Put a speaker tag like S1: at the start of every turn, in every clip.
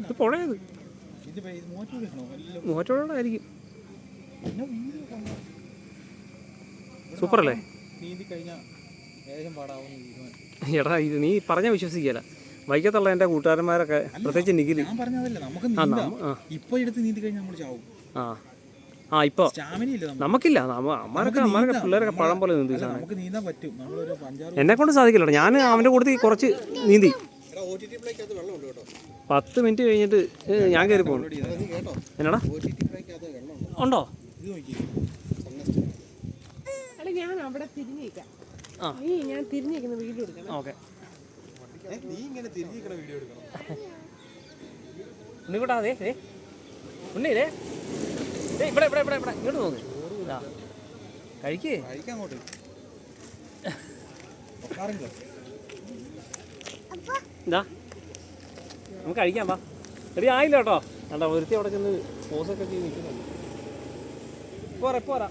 S1: ഇത് പുഴയത്? മോറ്റോടായിരിക്കും. സൂപ്പർ അല്ലേ എടാ ഇത് നീ പറഞ്ഞ വിശ്വസിക്കല വൈക്കത്തുള്ള എന്റെ കൂട്ടുകാരന്മാരൊക്കെ പ്രത്യേകിച്ച്
S2: നമുക്ക്
S1: ആ ആ. ഇപ്പോൾ നമുക്കില്ല. അമ്മാരൊക്കെ അമ്മാരൊക്കെ പിള്ളേരൊക്കെ പഴം പോലെ നീന്തി എന്നെ കൊണ്ട് സാധിക്കില്ല ഞാൻ അവന്റെ കൂട്ടത്തിൽ കുറച്ച് നീന്തി. പത്ത് മിനിറ്റ് കഴിഞ്ഞിട്ട് ഞാൻ കയറി പോകണം എന്നാടാ? ഉണ്ടോ?
S2: ഇത് നോക്കി
S3: അല്ല ഞാൻ അവിടെ
S1: തിരിഞ്ഞിരിക്കാം.
S3: നീ ഞാൻ തിരിഞ്ഞിരിക്കുന്ന വീഡിയോ എടുക്കണം.
S1: ഓക്കെ.
S2: നീ ഇങ്ങനെ തിരിഞ്ഞിരിക്കണ വീഡിയോ എടുക്കണം.
S1: ഉണ്ണി കൂട്ടാ അതെ ഏ ഉണ്ണി ഇതേ ദേ, ഇവിടെ ഇവിടെ ഇവിടെ ഇവിടെ. ഇങ്ങോട്ട് നോക്ക്. ആ കഴിക്കേ.
S2: ഉറക്കാറുണ്ടോ
S1: എന്താ നമുക്ക് കഴിക്കാം വാ. എടി ആയില്ല കേട്ടോ. കണ്ട ഒരുത്തി അവിടെ ചെന്ന് പോസൊക്കെ ചെയ്ത് നിൽക്കുന്നുണ്ട്. പോരാ പോരാ.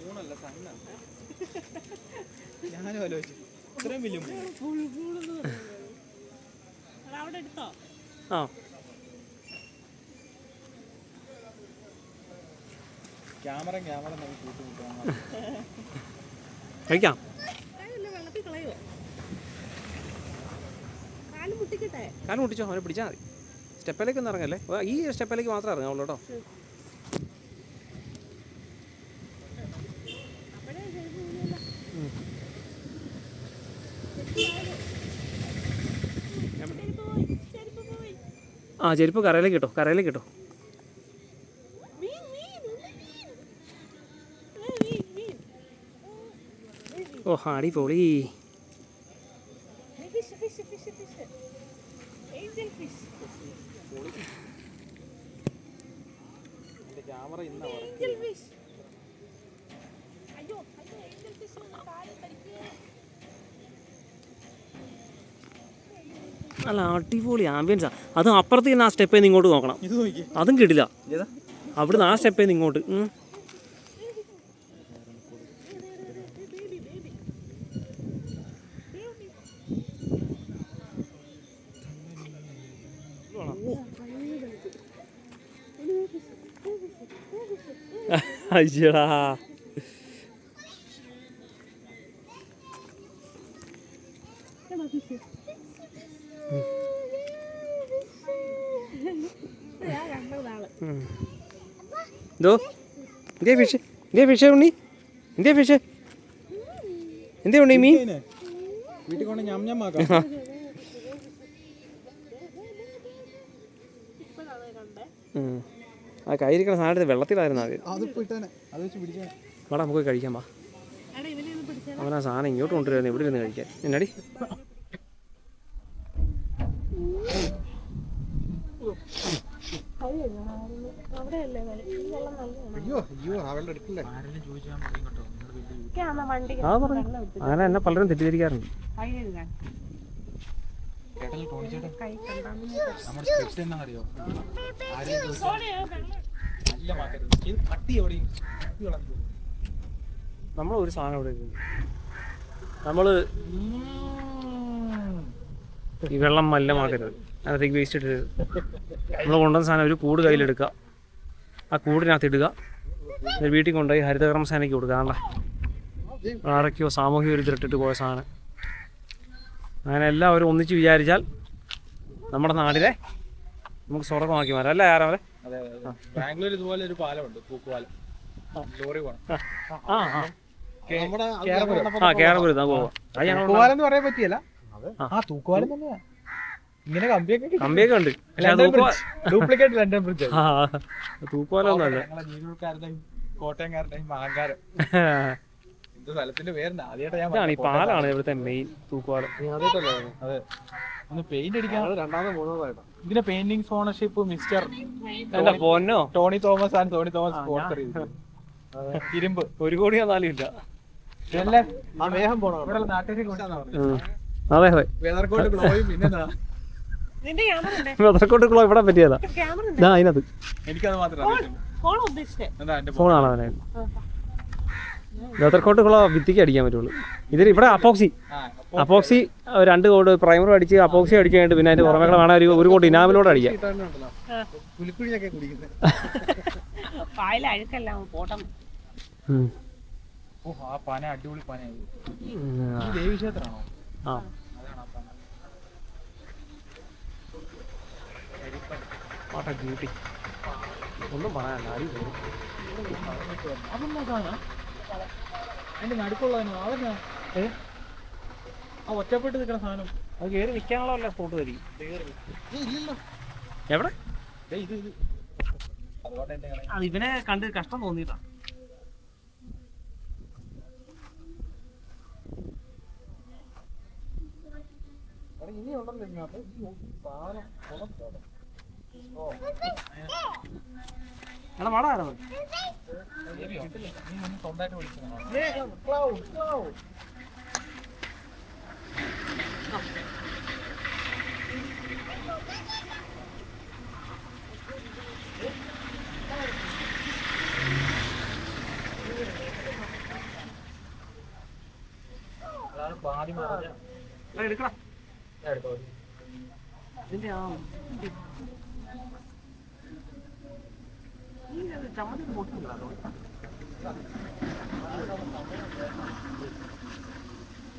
S2: മൂന്നല്ല സണ്ണ ഞാനും ആലോചിച്ചു ഇത്രയും വലിയ മൂന്ന്
S3: എടാ, അവിടെ എടുത്തോ
S1: ആ
S2: ക്യാമറ ക്യാമറ
S1: കഴിക്കാം.
S3: കളയോ കാൽ മുട്ടിക്കട്ടെ?
S1: കാലം മുട്ടിച്ചോ? അവനെ പിടിച്ചാൽ മതി. സ്റ്റെപ്പിലേക്ക് ഒന്നും ഇറങ്ങല്ലേ? ഈ സ്റ്റെപ്പിലേക്ക് മാത്രമേ ഇറങ്ങാവുള്ളൂ കേട്ടോ. ആ ചെരുപ്പ് കരയിലേക്ക് കിട്ടോ കരയിലേക്ക് കിട്ടോ. ഓ ഹാടി
S3: ഏ, fish, fish fish fish angel fish
S2: camera ഇന്ന
S3: ഏഞ്ചൽ ഫിഷ് അയ്യോ, അയ്യോ, ഏഞ്ചൽ ഫിഷ് കാൽ കടിക്കുക.
S1: നല്ല അടിപൊളി ആംബിയൻസാ അത് അപ്പുറത്ത് ആ സ്റ്റെപ്പേന്ന് നിന്ന് ഇങ്ങോട്ട് നോക്കണം.
S2: ഇത് നോക്കി
S1: അതും കിട്ടില്ല.
S2: ഏതാ?
S1: അവിടുന്ന് ആ സ്റ്റെപ്പിൽ നിന്ന് ഇങ്ങോട്ട്. അയ്യടാ. എന്തോ? എന്തേ ഫിഷ് എന്തേ ഫിഷ് ഉണ്ണി? എന്തേ ഫിഷ് എന്തേ ഉണ്ണി മീൻ?
S2: വീട്ടിൽ കൊണ്ട് ഞം ഞം ആക്കാം.
S3: കണ്ടേ
S1: ഉം. ആ കയ്യിരിക്കണ സാധനത്തിൽ വെള്ളത്തിലായിരുന്നു ആദ്യം.
S2: അത്
S1: വാടാ നമുക്ക് കഴിക്കാൻ കഴിക്കാം വാ.
S3: എടാ ഇവനെ ഒന്ന് പിടിച്ചാൽ
S1: അവൻ ആ സാധനം ഇങ്ങോട്ട് കൊണ്ടുവരുന്നത് ഇവിടെ ഇരുന്ന് കഴിക്കാൻ. എന്നാടി ആ പറഞ്ഞു അങ്ങനെ എന്നെ പലരും തെറ്റിദ്ധരിക്കാറുണ്ട്.
S2: കേട്ടല്ലോ ടോണി ചേട്ടൻ നമ്മുടെ ആരെയും ചോദിച്ചാൽ നല്ല മാക്കരുത് ഇത് പട്ടി എവിടെയും പട്ടി വളർന്നു
S1: നമ്മൾ ഒരു സാധനം ഇവിടെ നമ്മൾ ഈ വെള്ളം മല്ലമാക്കരുത് അതിലേക്ക് വേസ്റ്റ് ഇടരുത്. നമ്മൾ കൊണ്ടുവന്ന സാധനം ഒരു കൂട് കയ്യിലെടുക്കുക ആ കൂടിനകത്ത് ഇടുക. വീട്ടിൽ കൊണ്ടുപോയി ഹരിതകർമ്മസേനയ്ക്ക് കൊടുക്കുക. ആണല്ലേ. ആരൊക്കെയോ സാമൂഹിക വിരുദ്ധരിട്ടിട്ട് പോയ സാധനം. അങ്ങനെ എല്ലാവരും ഒന്നിച്ച് വിചാരിച്ചാൽ നമ്മുടെ നാടിനെ നമുക്ക് സ്വർഗമാക്കി മാറാം അല്ലേ ആരാ
S2: അതെ അതെ ബാംഗ്ലൂർ ഇതുപോലെ ഒരു പാലമുണ്ട് പൂക്കുപാലം. ലോറി
S1: ആ കേരളപുരത്ത് പോവാം
S2: എന്ന് പറയാൻ പറ്റിയല്ല.
S1: ആ.
S2: ആ തൂക്കുപാലം തന്നെയാ. ഇങ്ങനെ കമ്പിയൊക്കെ
S1: കമ്പിയൊക്കെ ഉണ്ട്.
S2: ഡ്യൂപ്ലിക്കേറ്റ് ലണ്ടൻ ബ്രിഡ്ജ് കോട്ടയംകാരുടെയും അഹങ്കാരം. എന്ത് സ്ഥലത്തിന്റെ പേരുണ്ട് ആദ്യമായിട്ട് ഞാൻ
S1: ഇതാണ് ഈ പാലാണ് ഇവിടുത്തെ മെയിൻ
S2: അതെ. ഒന്ന് പെയിന്റ് അടിക്കാൻ
S1: രണ്ടാമത്
S2: ഇതിന്റെ പെയിന്റിംഗ് ഓണർഷിപ്പ് മിസ്റ്റർ
S1: എന്റെ പൊന്നോ?
S2: ടോണി തോമസ് ആൻഡ് ടോണി തോമസ് സ്പോൺസർ ചെയ്തു ഇരുമ്പ്.
S1: ഒരു കോടി വന്നാലും ഇല്ല. അതെ അതെ. ഇവിടെ പറ്റിയതാ. അതിനകത്ത്.
S2: എനിക്കത് മാത്രമേ അറിയത്തുള്ളൂ
S1: കോട്ട് ലെതർക്കോട്ടുള്ള ഭിത്തിക്ക് അടിക്കാൻ പറ്റുള്ളൂ. ഇതിൽ ഇവിടെ അപ്പോക്സി. അപ്പോക്സി. രണ്ട് കോട്ട് പ്രൈമറും അടിച്ച് അപ്പോക്സി അടിച്ചു കഴിഞ്ഞിട്ട് പിന്നെ അതിന്റെ പുറമേ വേണം ഒരു ഒരു കോട്ട് ഇനാമിലോട് അടിക്കാം.
S2: കുലിക്കുഴിയൊക്കെ കുടിക്കുന്നത്.
S3: പായല അഴുക്കെല്ലാം പോട്ടം.
S1: ഉം.
S2: ഓ ആ പന അടിപൊളി പന
S1: ഉം.
S2: ഈ ദേവി ക്ഷേത്രമാണോ?
S1: ആ.
S2: അതാണ് ആ പന.
S1: വാട്ട് എ ബ്യൂട്ടി ഒന്നും പറയാനല്ല അടിപൊളി.
S2: അതൊന്നും സാധനം അതിന്റെ നടുക്കുള്ളതിനോ അതെന്നാ ഏ? ആ ഒറ്റപ്പെട്ട് നിൽക്കുന്ന സാധനം.
S1: അത് കയറി നിൽക്കാനുള്ള വല്ല സ്പോട്ട് തരും എവിടെ?
S2: ദേ ഇത് ഇത്.
S1: അത് ഇവനെ കണ്ട് കഷ്ടം തോന്നിയിട്ടാ.
S2: ഇനിയുണ്ടല്ലോ ഇതിനകത്ത്. ഈ സാധനം. ഓ.
S1: എടാ വാടാ ആരാ അവൻ?
S2: ദേവിയോ? നീ ഒന്ന് സ്വന്തമായിട്ട് വിളിക്കുന്നതാണോ അതാണ് പാതി മറഞ്ഞ
S1: എടാ, എടുക്കടാ
S2: ഞാൻ എടുത്തോ.
S1: ഇതിന്റെ ആ ഈ അത് ചമ്മന്തി പൊട്ടുന്നില്ല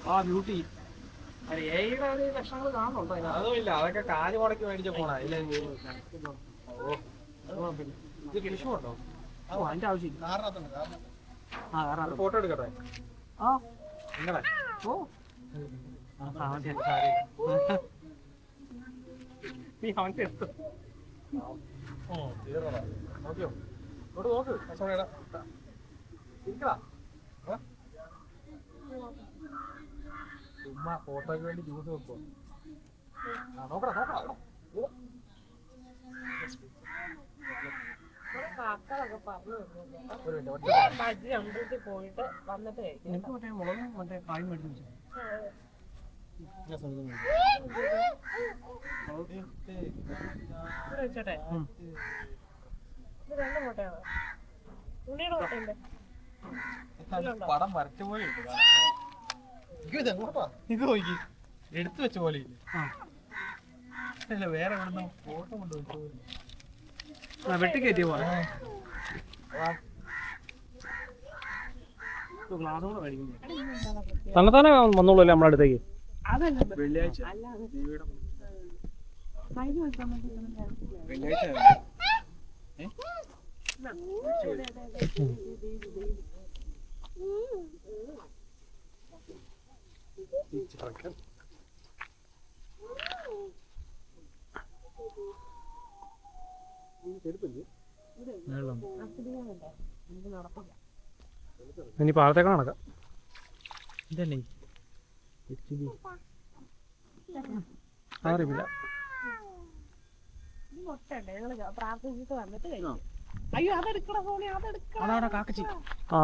S1: ആ ബ്യൂട്ടി. ലക്ഷണങ്ങൾ കാണുന്നുണ്ടോ
S2: അതൊക്കെ കാൽ മുടക്കി മേടിച്ച ഫോണാ ഇല്ല ഓ ഇത് കിളിഷുണ്ടോ
S1: ഓ അതിന്റെ ആവശ്യമില്ല. ആ കാരണം
S2: ഫോട്ടോ എടുക്കട്ടെ?
S1: ആ.
S2: നിങ്ങളെ?
S1: ഓ. നീ അവന്റെ എടുത്തു
S2: ഓ തീർന്നോ? നോക്കിയോ? ചുമ്മാ ഫോട്ടോയ്ക്ക് വേണ്ടി ജ്യൂസ് വെക്കോ ആ നോക്കടാ നോക്കടാ ഇവിടെ.
S3: കാക്കളൊക്കെ പറഞ്ഞു
S2: മിനിറ്റ്
S3: അമ്പലത്തിൽ പോയിട്ട് വന്നിട്ട് കഴിക്കും
S1: എനിക്ക് മറ്റേ മുളകും മറ്റേ കായും മേടിച്ചു
S3: ഇത്. രണ്ട് മുട്ടയാണ് ഉണ്ണിയുടെ മുട്ടയുണ്ട്
S2: പടം വരച്ച പോലെ ഇത്? നോക്കി. എടുത്തു വെച്ച പോലെ ഇല്ലേ? വേറെ എവിടുന്ന ഫോട്ടോ കൊണ്ട് വെച്ച പോലെ.
S1: ഗ്ലാസ് കൂടെ മേടിക്കുന്നു. തന്നെത്താനെ വന്നോളൂ അല്ലേ നമ്മുടെ അടുത്തേക്ക്?
S2: വെള്ളിയാഴ്ച ഏ? വെള്ളം
S3: നമുക്ക് നടക്കില്ല
S1: ഇനി പാടത്തേക്ക് നടക്കാം.
S2: ഇതല്ലേ?
S1: അറിയില്ല
S3: ഞങ്ങൾ പ്രാർത്ഥിച്ചിട്ട് വന്നിട്ട് കഴിക്കും. അയ്യോ അതെടുക്കണ സോണി അതെടുക്കണം
S2: കാക്കച്ചി.
S1: ആ.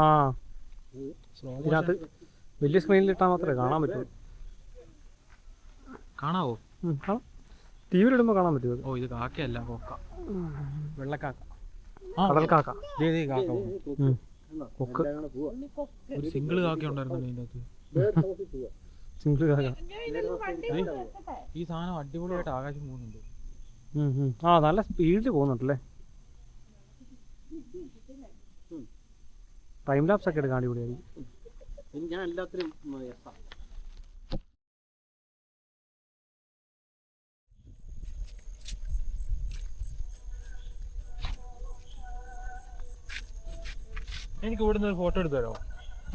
S1: ഇതിനകത്ത് വലിയ സ്ക്രീനിൽ ഇട്ടാൽ മാത്രമേ കാണാൻ പറ്റൂ.
S2: കാണാവോ?
S1: കാണാം. ടി വിയിലിടുമ്പോൾ കാണാൻ പറ്റുമോ
S2: ഓ ഇത് കാക്കയല്ല കൊക്ക.
S1: വെള്ളക്കാക്ക.
S2: ആ.
S1: കാക്ക
S2: ദേ, ദേ, കാക്ക ഒരു സിംഗിൾ കാക്ക ഉണ്ടായിരുന്നല്ലോ ഇതിനകത്ത്
S1: സിംഗിൾ കാക്ക.
S2: ഈ സാധനം അടിപൊളിയായിട്ട് ആകാശം പോകുന്നുണ്ട്.
S1: ആ നല്ല സ്പീഡിൽ പോകുന്നുണ്ടല്ലേ? ടൈം ലാപ്സ് ഒക്കെ എടുക്കാൻ അടിപൊളിയായിരിക്കും.
S4: ഞാൻ എല്ലാത്തിനും
S2: എനിക്ക് ഇവിടുന്ന് ഒരു ഫോട്ടോ എടുത്തു തരാമോ?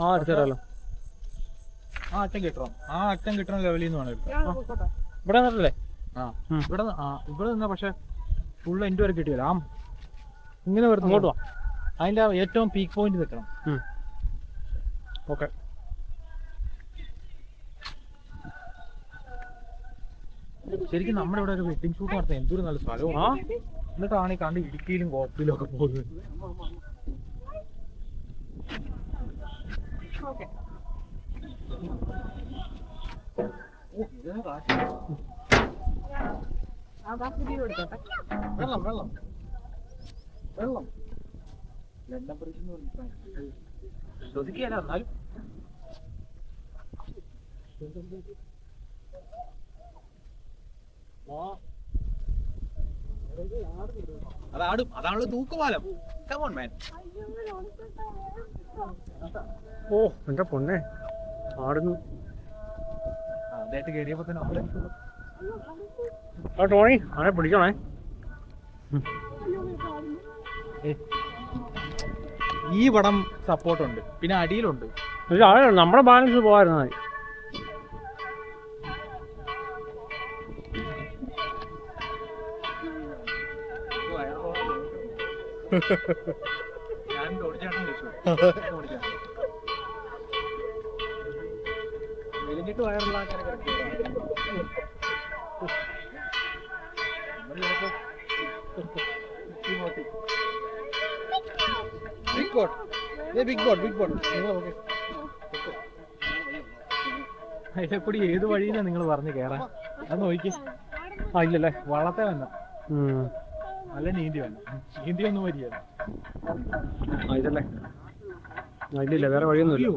S1: ആ എടുത്തു തരാമല്ലോ
S2: ആ അറ്റം കിട്ടണം. ആ അറ്റം കിട്ടണ ലെവലിൽ നിന്ന് വേണം
S1: ഇവിടെ നിന്നിട്ടല്ലേ
S2: ആ. ഇവിടെ ഇവിടെ നിന്നാ പക്ഷെ ഫുള്ള് എന്റെ വരെ കിട്ടിയില്ല. ആ ഇങ്ങനെ വരുന്നു
S1: അങ്ങോട്ട് വാ.
S2: അതിന്റെ ഏറ്റവും പീക്ക് പോയിന്റ് നിൽക്കണം.
S1: ഓക്കെ.
S2: ശരിക്കും നമ്മുടെ ഇവിടെ ഒരു വെഡിങ് ഷൂട്ട് നടത്തുന്നത് എന്തൊരു നല്ല സ്ഥലവും
S1: ആ?
S2: എന്നിട്ടാണ് ഈ കണ്ട് ഇടുക്കിയിലും കോപ്പിലും ഒക്കെ പോകുന്നത്.
S3: ഓക്കെ.
S2: വെള്ളം വെള്ളം. വെള്ളം. വെള്ളം പ്രശ്നം ശ്വസിക്കുകയല്ല എന്നാലും. അതാണ് അതാണല്ലോ തൂക്കുപാലം. കമോൺ മാൻ
S1: ഓ എന്റെ പൊന്നെ. ആടുന്നു.
S2: അതായിട്ട് കയറിയപ്പോ തന്നെ
S1: ആ ടോണി അവനെ പിടിക്കണേ
S2: ഈ പടം സപ്പോർട്ട് ഉണ്ട് പിന്നെ അടിയിലുണ്ട്.
S1: നമ്മുടെ ബാലൻസ് പോകായിരുന്നു
S2: ഞാൻ ഓടിച്ചാട്ടം വെച്ചു മെലിഞ്ഞിട്ട് വയറുള്ള ആൾക്കാരെ big boat big boat big boat അതിലെ കൂടി ഏത് വഴിയിലാണ് നിങ്ങൾ പറഞ്ഞു കേറാൻ അത് നോക്കി
S1: ആ ഇല്ലല്ലേ.
S2: വളത്തെ വന്ന നല്ല നീന്തി വന്ന നീന്തി ഒന്നും വരികയല്ല
S1: ഇതല്ലേ. ഇല്ല ഇല്ലില്ല വേറെ വഴിയൊന്നുമില്ല.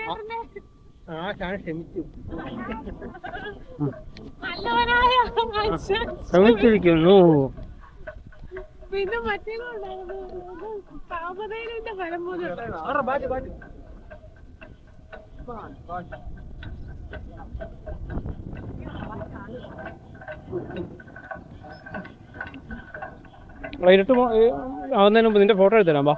S1: ആ. ഞാൻ ക്ഷമിച്ചു
S3: നല്ലവനായ മനുഷ്യൻ.
S1: ശ്രമിച്ചിരിക്കുന്നു
S3: പിന്നെ മറ്റേ താപതയിലെ ഫലം പോലും
S1: ഇരുട്ട് ആവുന്നതിന് മുമ്പ് നിന്റെ ഫോട്ടോ എടുത്തരാം ബാ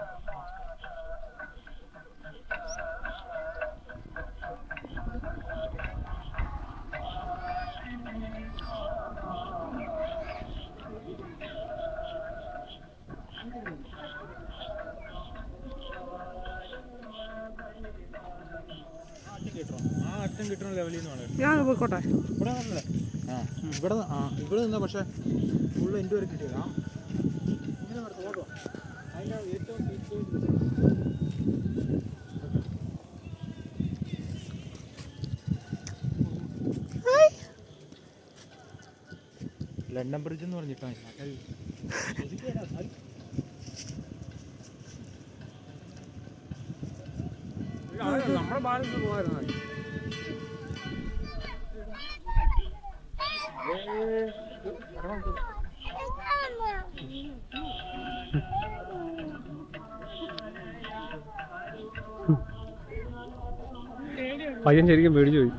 S2: ഇവിടെ ആ ഇവിടെ നിന്നാ പക്ഷേ ഫുള്ള് എന്റെ വരെ കിട്ടിയതാ. ഇങ്ങനെ നടത്ത് ഓടുവാ അതിന്റെ ഏറ്റവും ലണ്ടൻ ബ്രിഡ്ജ് എന്ന് പറഞ്ഞിട്ടാണ്
S1: നമ്മുടെ ബാലൻസ് പോകായിരുന്നു പയ്യൻ ശരിക്കും പേടിച്ചു പോയി.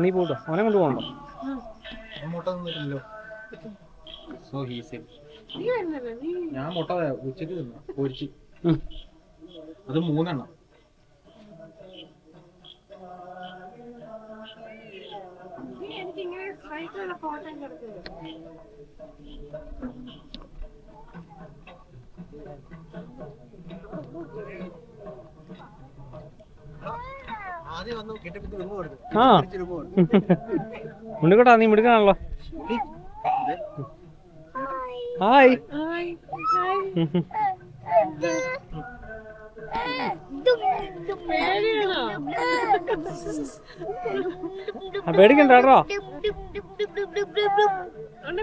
S1: നീ പോട്ടോ. അവനെ കൊണ്ട് പോകണ്ടോ
S2: മുട്ട തന്നിട്ടില്ലല്ലോ സോ ഹീസ്
S3: നീ വരുന്നല്ലേ നീ.
S2: ഞാൻ മുട്ട ഉച്ചയ്ക്ക് തിന്നു പൊരിച്ച്. അത് മൂന്നെണ്ണം.
S3: നീ എനിക്ക് ഇങ്ങനെ സ്ട്രൈക്കുള്ള ഫോട്ടോ കിടക്കുന്നത്
S4: ആദ്യം വന്നു കെട്ടിപ്പിടിച്ച് റിമൂവ് എടുത്തു
S1: ആ. നീ മിടുക്കാണല്ലോ ഹായ്. പേടിക്കണ്ടോ കേട്ടോ.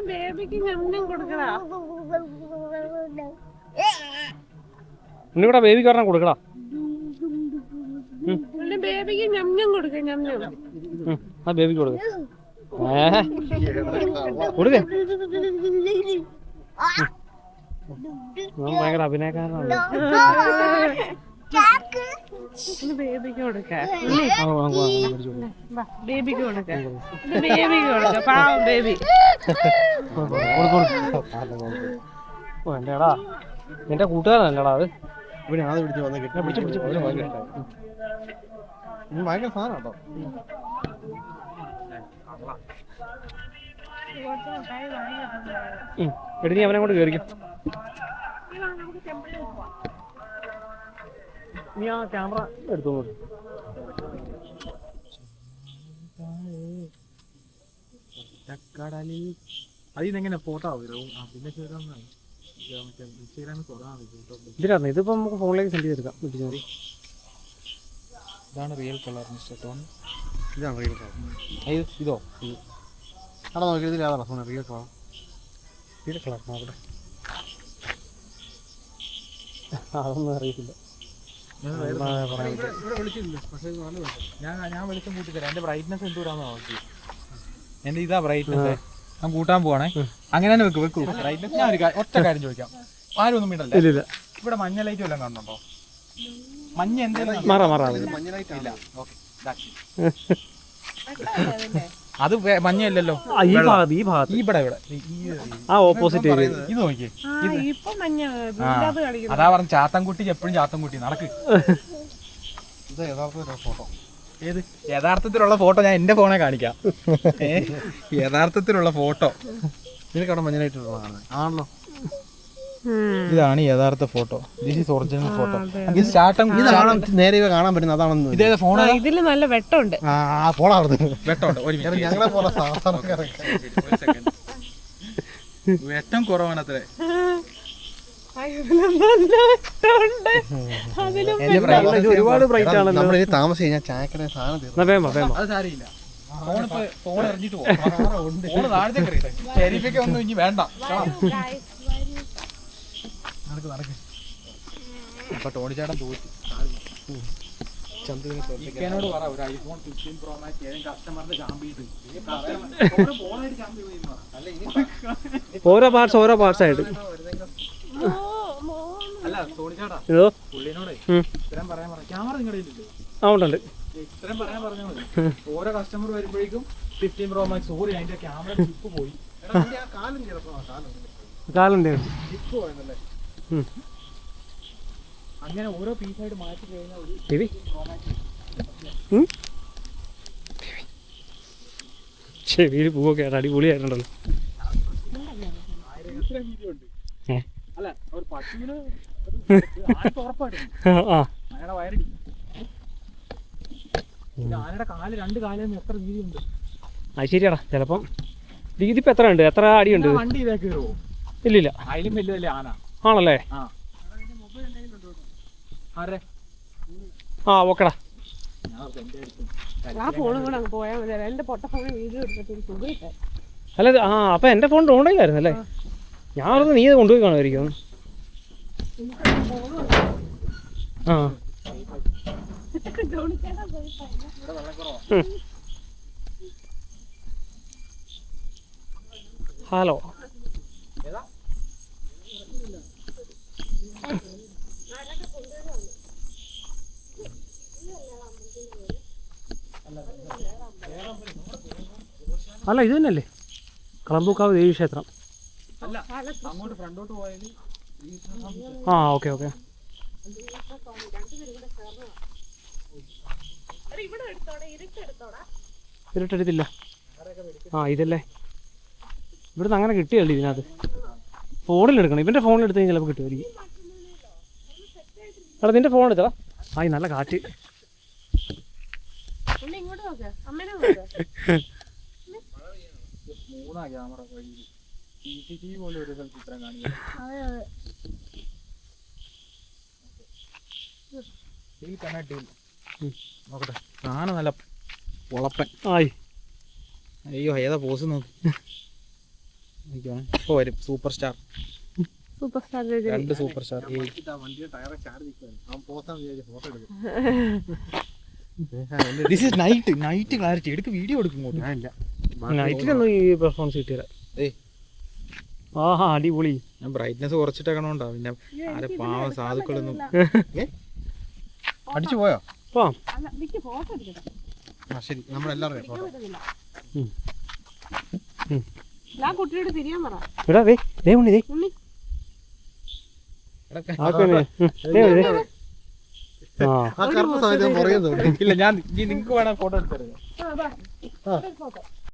S3: ബേബിക്ക് കൊടുക്കടാ.
S1: ബേബിക്ക് പറഞ്ഞാൽ കൊടുക്കടാ.
S3: ബേബിക്ക് ഞം കൊടുക്ക
S1: ഉം, ആ ബേബിക്ക് കൊടുക്ക. കൊടുക്ക. ഭയങ്കര അഭിനയക്കാരനാണ്.
S3: ബേബിക്ക് കൊടുക്ക. ബേബിക്ക് കൊടുക്ക. ബേബിക്ക് കൊടുക്ക പാവം ബേബി.
S1: ഓ എടാ എന്റെ കൂട്ടുകാരനല്ലടാ അത്.
S2: ഇവിടെ അത് പിടിച്ച് വന്ന്. കിട്ടി
S1: പിടിച്ച് പിടിച്ച് പിടിച്ച്
S2: ഭയങ്കര സാധനം കേട്ടോ
S1: എടുത്ത് എടി നീ അവനെ കൊണ്ട് കയറിക്കും നീ ആ ക്യാമറ എടുത്തു നോക്ക്
S2: കടലിൽ അതിൽ എങ്ങനെ ഫോട്ടോ ആവും ആ പിന്നെ ഇൻസ്റ്റാഗ്രാമിൽ
S1: ഇതിപ്പോ നമുക്ക് ഫോണിലേക്ക് സെൻഡ് ചെയ്തെടുക്കാം.
S2: ഇതാണ് റിയൽ കളർ മിസ്റ്റർ ടോൺ
S4: ഇതാണ് റിയൽ കളർ
S2: ഇതോ?
S4: അവിടെ നോക്കി ഇതിൽ ഏതാണ് phone real colour
S1: real colour നോക്കട്ടെ അതൊന്നും അറിയത്തില്ല.
S2: ഞാൻ ഇവിടെ പക്ഷേ ഇത്. ഞാൻ ഞാൻ വെളിച്ചം കൂട്ടി തരാം എന്റെ ബ്രൈറ്റ്നസ് എന്തോരാന്ന് നോക്കി. എന്റെ ഇതാ ബ്രൈറ്റ്നസ് ഞാൻ കൂട്ടാൻ പോവാണേ. അങ്ങനെ തന്നെ വെക്കും വെക്കൂ. ബ്രൈറ്റ്നസ് ഞാൻ ഒരു ഒറ്റ കാര്യം ചോദിക്കാം. ആരും ഒന്നും
S1: ഇല്ല
S2: ഇവിടെ മഞ്ഞ ലൈറ്റ് വല്ലതും കാണുന്നുണ്ടോ? മഞ്ഞ എന്തെങ്കിലും
S1: മാറാം മാറാം
S4: മഞ്ഞളായിട്ടാണ്
S2: ഓക്കെ അത് മഞ്ഞല്ലോ മഞ്ഞയല്ലല്ലോ.
S1: ഈ ഭാഗത്ത് ഈ ഭാഗത്ത്.
S2: ഈ ഇവിടെ ഇവിടെ
S1: ആ ഓപ്പോസിറ്റ് ഏരിയ
S2: ഇത് നോക്കിയേ. അതാ പറഞ്ഞ ചാത്തൻകുട്ടി എപ്പോഴും ചാത്തൻകുട്ടി. നടക്ക്.
S4: ഇത് യഥാർത്ഥ ഫോട്ടോ.
S2: ഏത്? യഥാർത്ഥത്തിലുള്ള ഫോട്ടോ ഞാൻ എന്റെ ഫോണെ കാണിക്കാം. യഥാർത്ഥത്തിലുള്ള ഫോട്ടോ.
S4: നിനക്ക് അവിടെ മഞ്ഞളായിട്ടുള്ളതാണ് ആണല്ലോ.
S2: ഇതാണ് യഥാർത്ഥ photo. This is original photo ഇത് ചാട്ടം
S4: ഇതാണ് നേരെ ഇവ കാണാൻ പറ്റുന്നത്. അതാണെന്ന്
S2: ഇതേ ഫോൺ
S3: ആ, ഇതിൽ നല്ല വെട്ടമുണ്ട്.
S4: ആ പോളാർന്ന്
S2: വെട്ടമുണ്ട്. ഒരു മിനിറ്റ്.
S4: ഞങ്ങളെ പോലെ സാധാരണക്കാരൊക്കെ
S2: ഒരു സെക്കൻഡ് വെട്ടം
S3: അതിലും
S1: ഇത് ഒരുപാട് ബ്രൈറ്റ് ആണ്
S4: നമ്മൾ ഇനി താമസിച്ച് കഴിഞ്ഞാൽ ചായക്കട സാധനം തീർന്നു.
S2: അത് ഫോൺ ഫോൺ എറിഞ്ഞിട്ട് പോകും ഫോൺ താഴത്തേക്ക് എറിയട്ടെ. ഷെരീഫൊക്കെ ഒന്നും ഇനി വേണ്ട. നടക്ക് നടക്ക്. അപ്പൊ ടോണി ചേട്ടൻ തോറ്റി. ഇക്കനോട് പറ ഒരു ഐഫോൺ ഫിഫ്റ്റീൻ പ്രോ മാക്സ് ഏതെങ്കിലും കസ്റ്റമറിന്റെ ചാമ്പിയിട്ട്
S1: ഓരോ പാർട്സ് ഓരോ പാർട്സ് ആയിട്ട്.
S2: അല്ല സോണി ചേട്ടാ
S1: ഇതോ
S2: പുള്ളിനോട്. ഇത്രയും പറയാൻ പറയാം ക്യാമറ നിങ്ങളുടെ
S1: ആ ഉണ്ടുണ്ട്.
S2: ഇത്രയും പറയാൻ പറഞ്ഞു ഓരോ കസ്റ്റമർ വരുമ്പോഴേക്കും ഫിഫ്റ്റീൻ പ്രോ മാക്സ് സോറി അതിന്റെ ക്യാമറ ചിപ്പ് പോയി.
S4: കാലം ചിലപ്പോ കാലം
S1: കാലുണ്ട്.
S2: ചിപ്പ് പോയെന്നല്ലേ. അങ്ങനെ ഓരോ പീസായിട്ട് മാറ്റി കഴിഞ്ഞാൽ ഒരു
S1: ചെവിയിൽ പൂവൊക്കെ ആയിട്ട് അടിപൊളിയായിട്ടുണ്ടല്ലോ?
S2: അല്ല ഒരു
S1: ആ
S2: ആനയുടെ കാൽ രണ്ട് എത്ര വീതിയുണ്ട്?
S1: അത് ശരിയാടാ ചിലപ്പം. ഇത് ഇതിപ്പോ എത്ര ഉണ്ട്? എത്ര അടിയുണ്ട്? ഇത്?
S2: വണ്ടി ഇതേ കയറുമോ
S1: ഇല്ലില്ല.
S2: അതിലും വലിയ ആന.
S1: ആണല്ലേ?
S2: ആ. ആരെ?
S1: ആ ഓക്കെടാ
S2: എന്റെ
S3: ആ ഫോണും കൂടെ അങ്ങ് പോയാൽ മതി. പൊട്ട ഫോണിൽ വീഡിയോ എടുത്തിട്ട് ഒരു സുഖമില്ല
S1: അല്ല ആ അപ്പൊ എന്റെ ഫോൺ ഡോണ്ടായിരുന്നു അല്ലേ? ഞാൻ ഓർത്ത് നീ ഇത് കൊണ്ടുപോയി കാണുമായിരിക്കും. ആ. ഹലോ. അല്ല ഇത് തന്നെയല്ലേ? കളമ്പൂക്കാവ് ദേവി ക്ഷേത്രം.
S2: അല്ല അങ്ങോട്ട് ഫ്രണ്ടോട്ട് പോയാൽ
S1: ആ ഓക്കെ ഓക്കെ. ഇരുട്ടെടുത്തില്ല. ആ ഇതല്ലേ? ഇവിടുന്ന് അങ്ങനെ കിട്ടിയല്ലേ ഇതിനകത്ത്? ഫോണിൽ എടുക്കണം ഇവന്റെ ഫോണിൽ എടുത്ത് കഴിഞ്ഞാൽ ചിലപ്പോൾ കിട്ടുമായിരിക്കും. എടാ നിന്റെ ഫോൺ എടുത്തടാ ആയി നല്ല കാറ്റ്.
S3: ഉണ്ണി ഇങ്ങോട്ട് നോക്ക് അമ്മേനെ നോക്ക്
S2: ക്യാമറ വഴി സി സി ടി വി പോലെ ഒരു സ്ഥലത്ത് ചിത്രം കാണിക്കുക
S3: അതെ അതെ.
S2: ഡീൽ തന്നെ ഡീൽ
S1: ഉം.
S2: നോക്കട്ടെ. സാധനം നല്ല ഉളപ്പൻ
S1: ആയി.
S2: അയ്യോ ഏതാ പോസ് നോക്ക്. ഇപ്പോൾ വരും. സൂപ്പർ സ്റ്റാർ
S3: സൂപ്പർ സ്റ്റാർ
S2: രണ്ട് സൂപ്പർ സ്റ്റാർ
S4: വണ്ടിയുടെ ടയറെ ചാടി നിൽക്കുകയാണ് അവൻ പോത്താൻ വിചാരിച്ച ഫോട്ടോ എടുക്കും.
S2: This is night night clarity എടുക്ക് വീഡിയോ എടുക്കും
S4: ഞാനില്ല.
S1: നൈറ്റിലൊന്നും ഈ പെർഫോമൻസ് കിട്ടിയില്ല. ആഹാ അടിപൊളി.
S2: ഞാൻ ബ്രൈറ്റ്നെസ് കുറച്ചിട്ടേക്കണോണ്ടാ? പിന്നെ ആരെ പാവ സാധുക്കളൊന്നും അടിച്ചു പോയോ?
S1: ആ
S4: ശരി. നമ്മളെല്ലാവരും ഫോട്ടോ
S3: കുട്ടിയോട് തിരിയാൻ പറ.
S1: എടാ ദേ ദേ ഉണ്ണി ദേ.
S3: ഉണ്ണി.
S1: ആ.
S2: ഇല്ല ഞാൻ നിങ്ങൾക്ക് വേണം ഫോട്ടോ എടുത്തരുത്